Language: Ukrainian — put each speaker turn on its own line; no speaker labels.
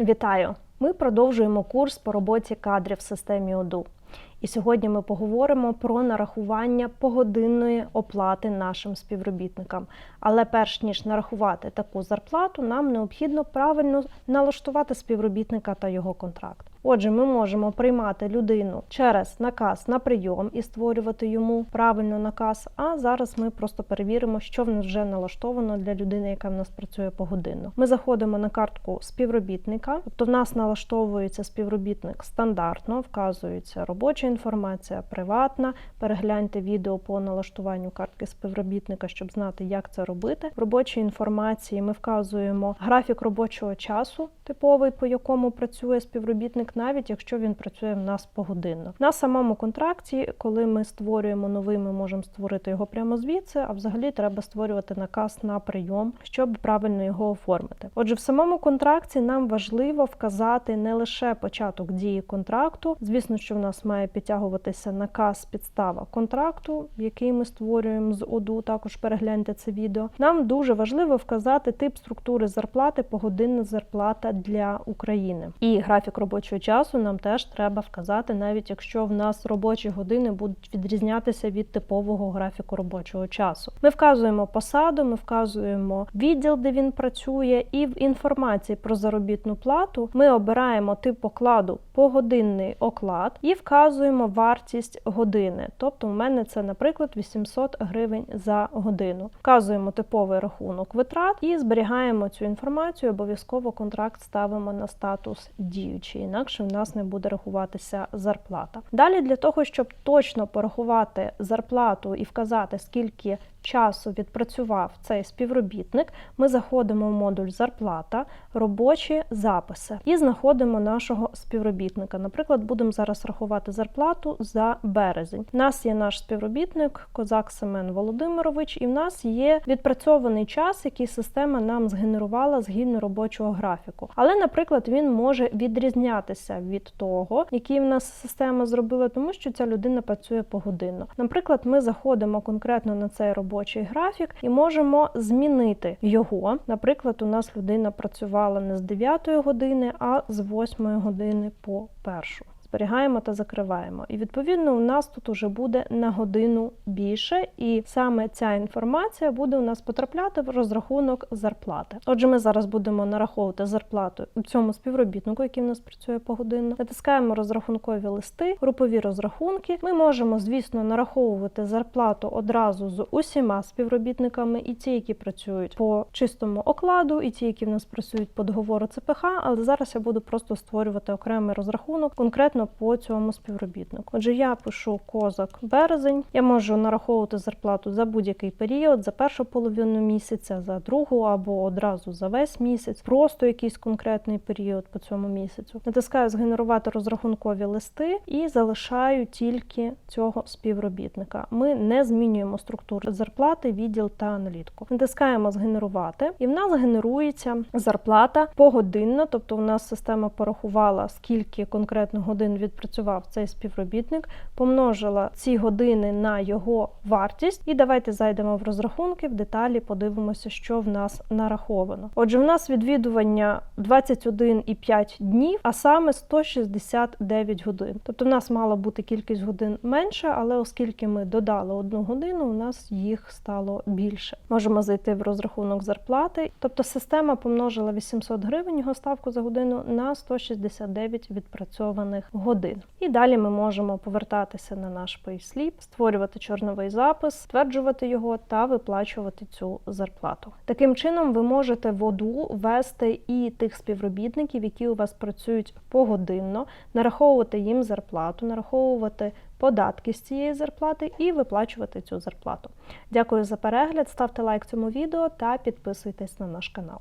Вітаю! Ми продовжуємо курс по роботі кадрів в системі ОДУ. І сьогодні ми поговоримо про нарахування погодинної оплати нашим співробітникам. Але перш ніж нарахувати таку зарплату, нам необхідно правильно налаштувати співробітника та його контракт. Отже, ми можемо приймати людину через наказ на прийом і створювати йому правильно наказ. А зараз ми просто перевіримо, що в нас вже налаштовано для людини, яка в нас працює погодинно. Ми заходимо на картку співробітника, тобто в нас налаштовується співробітник стандартно, вказується робоча інформація, приватна. Перегляньте відео по налаштуванню картки співробітника, щоб знати, як це робити. В робочій інформації ми вказуємо графік робочого часу, типовий, по якому працює співробітник, навіть якщо він працює в нас погодинно. На самому контракті, коли ми створюємо новий, ми можемо створити його прямо звідси, а взагалі треба створювати наказ на прийом, щоб правильно його оформити. Отже, в самому контракті нам важливо вказати не лише початок дії контракту. Звісно, що в нас має підтягуватися наказ підстава контракту, який ми створюємо з ОДУ. Також перегляньте це відео. Нам дуже важливо вказати тип структури зарплати, погодинна зарплата для України. І графік робочого часу нам теж треба вказати, навіть якщо в нас робочі години будуть відрізнятися від типового графіку робочого часу. Ми вказуємо посаду, ми вказуємо відділ, де він працює, і в інформації про заробітну плату ми обираємо тип окладу погодинний оклад і вказуємо вартість години. Тобто, у мене це, наприклад, 800 гривень за годину. Вказуємо типовий рахунок витрат і зберігаємо цю інформацію. Обов'язково контракт ставимо на статус діючий, інакше в нас не буде рахуватися зарплата. Далі для того, щоб точно порахувати зарплату і вказати, скільки часу відпрацював цей співробітник, ми заходимо в модуль зарплата, робочі записи і знаходимо нашого співробітника. Наприклад, будемо зараз рахувати зарплату за березень. У нас є наш співробітник, козак Семен Володимирович, і в нас є відпрацьований час, який система нам згенерувала згідно робочого графіку. Але, наприклад, він може відрізнятися від того, який в нас система зробила, тому що ця людина працює погодинно. Наприклад, ми заходимо конкретно на цей робочий графік і можемо змінити його. Наприклад, у нас людина працювала не з 9 години, а з 8 години по першу. Зберігаємо та закриваємо. І відповідно у нас тут уже буде на годину більше, і саме ця інформація буде у нас потрапляти в розрахунок зарплати. Отже, ми зараз будемо нараховувати зарплату цьому співробітнику, який в нас працює погодинно. Натискаємо розрахункові листи, групові розрахунки. Ми можемо, звісно, нараховувати зарплату одразу з усіма співробітниками, і ті, які працюють по чистому окладу, і ті, які в нас працюють по договору ЦПХ. Але зараз я буду просто створювати окремий розрахунок конкретно по цьому співробітнику. Отже, я пишу козак березень. Я можу нараховувати зарплату за будь-який період, за першу половину місяця, за другу або одразу за весь місяць, просто якийсь конкретний період по цьому місяцю. Натискаю згенерувати розрахункові листи і залишаю тільки цього співробітника. Ми не змінюємо структуру зарплати, відділ та аналітику. Натискаємо згенерувати, і в нас генерується зарплата погодинно, тобто у нас система порахувала, скільки конкретно годин відпрацював цей співробітник, помножила ці години на його вартість. І давайте зайдемо в розрахунки, в деталі подивимося, що в нас нараховано. Отже, в нас відвідування 21,5 днів, а саме 169 годин. Тобто, в нас мала бути кількість годин менше, але оскільки ми додали одну годину, у нас їх стало більше. Можемо зайти в розрахунок зарплати. Тобто система помножила 800 гривень його ставку за годину на 169 відпрацьованих годин. І далі ми можемо повертатися на наш payslip, створювати чорновий запис, стверджувати його та виплачувати цю зарплату. Таким чином, ви можете в ОДУ ввести і тих співробітників, які у вас працюють погодинно, нараховувати їм зарплату, нараховувати податки з цієї зарплати і виплачувати цю зарплату. Дякую за перегляд, ставте лайк цьому відео та підписуйтесь на наш канал.